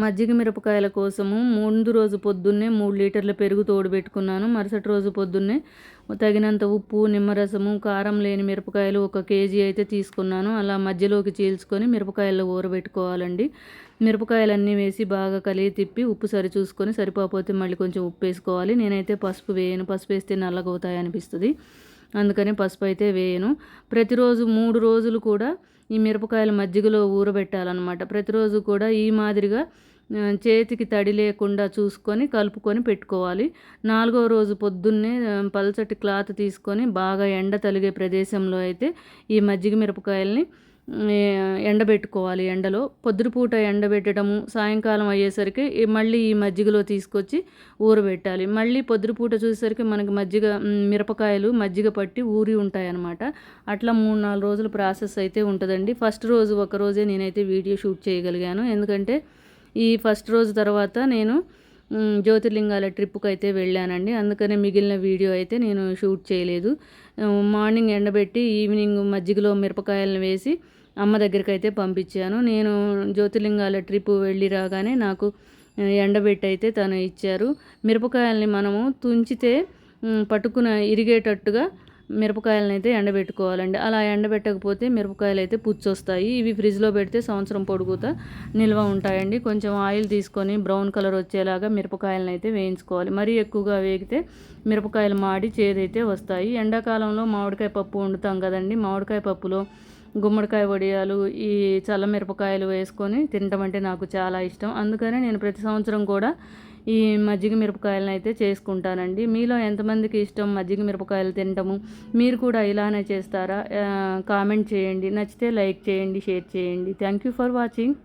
మజ్జిగ మిరపకాయల కోసము ముందు రోజు పొద్దున్నే మూడు లీటర్ల పెరుగు తోడు పెట్టుకున్నాను. మరుసటి రోజు పొద్దున్నే తగినంత ఉప్పు నిమ్మరసము కారం లేని మిరపకాయలు ఒక కేజీ అయితే తీసుకున్నాను. అలా మధ్యలోకి చీల్చుకొని మిరపకాయల్లో ఊరబెట్టుకోవాలండి. మిరపకాయలన్నీ వేసి బాగా కలిగి తిప్పి ఉప్పు సరి చూసుకొని సరిపోతే మళ్ళీ కొంచెం ఉప్పు వేసుకోవాలి. నేనైతే పసుపు వేయను. పసుపు వేస్తే నల్లగవుతాయి అనిపిస్తుంది అందుకని పసుపు అయితే వేయను. ప్రతిరోజు మూడు రోజులు కూడా ఈ మిరపకాయల మజ్జిగలో ఊరబెట్టాలన్నమాట. ప్రతిరోజు కూడా ఈ మాదిరిగా చేతికి తడి లేకుండా చూసుకొని కలుపుకొని పెట్టుకోవాలి. నాలుగవ రోజు పొద్దున్నే పల్చటి క్లాత్ తీసుకొని బాగా ఎండ తలిగే ప్రదేశంలో అయితే ఈ మజ్జిగ మిరపకాయల్ని ఎండబెట్టుకోవాలి ఎండలో. పొద్దుపూట ఎండబెట్టడము సాయంకాలం అయ్యేసరికి మళ్ళీ ఈ మజ్జిగలో తీసుకొచ్చి ఊరబెట్టాలి. మళ్ళీ పొద్దుపూట చూసేసరికి మనకి మజ్జిగ మిరపకాయలు మజ్జిగ పట్టి ఊరి ఉంటాయన్నమాట. అట్లా మూడు నాలుగు రోజులు ప్రాసెస్ అయితే ఉంటుందండి. ఫస్ట్ రోజు ఒక రోజే నేనైతే వీడియో షూట్ చేయగలిగాను. ఎందుకంటే ఈ ఫస్ట్ రోజు తర్వాత నేను జ్యోతిర్లింగాల ట్రిప్కి అయితే వెళ్ళానండి. అందుకనే మిగిలిన వీడియో అయితే నేను షూట్ చేయలేదు. మార్నింగ్ ఎండబెట్టి ఈవినింగ్ మజ్జిగలో మిరపకాయలను వేసి అమ్మ దగ్గరికి అయితే పంపించాను. నేను జ్యోతిర్లింగాల ట్రిప్ వెళ్ళి రాగానే నాకు ఎండబెట్టి అయితే తను ఇచ్చారు. మిరపకాయల్ని మనము తుంచితే పట్టుకున్న ఇరిగేటట్టుగా మిరపకాయలను అయితే ఎండబెట్టుకోవాలండి. అలా ఎండబెట్టకపోతే మిరపకాయలు అయితే పుచ్చొస్తాయి. ఇవి ఫ్రిడ్జ్లో పెడితే సంవత్సరం పొడుగుతా నిల్వ ఉంటాయండి. కొంచెం ఆయిల్ తీసుకొని బ్రౌన్ కలర్ వచ్చేలాగా మిరపకాయలను అయితే వేయించుకోవాలి. మరీ ఎక్కువగా వేగితే మిరపకాయలు మాడి చేదైతే వస్తాయి. ఎండాకాలంలో మామిడికాయ పప్పు వండుతాం కదండి. మామిడికాయ పప్పులో గుమ్మడికాయ వడియాలు ఈ చల్ల మిరపకాయలు వేసుకొని తినడం అంటే నాకు చాలా ఇష్టం. అందుకనే నేను ప్రతి సంవత్సరం కూడా ఈ మజ్జిగ మిరపకాయలను అయితే చేసుకుంటానండి. మీలో ఎంతమందికి ఇష్టం మజ్జిగ మిరపకాయలు తినటము మీరు కూడా ఇలానే చేస్తారా? కామెంట్ చేయండి. నచ్చితే లైక్ చేయండి షేర్ చేయండి. Thank you for watching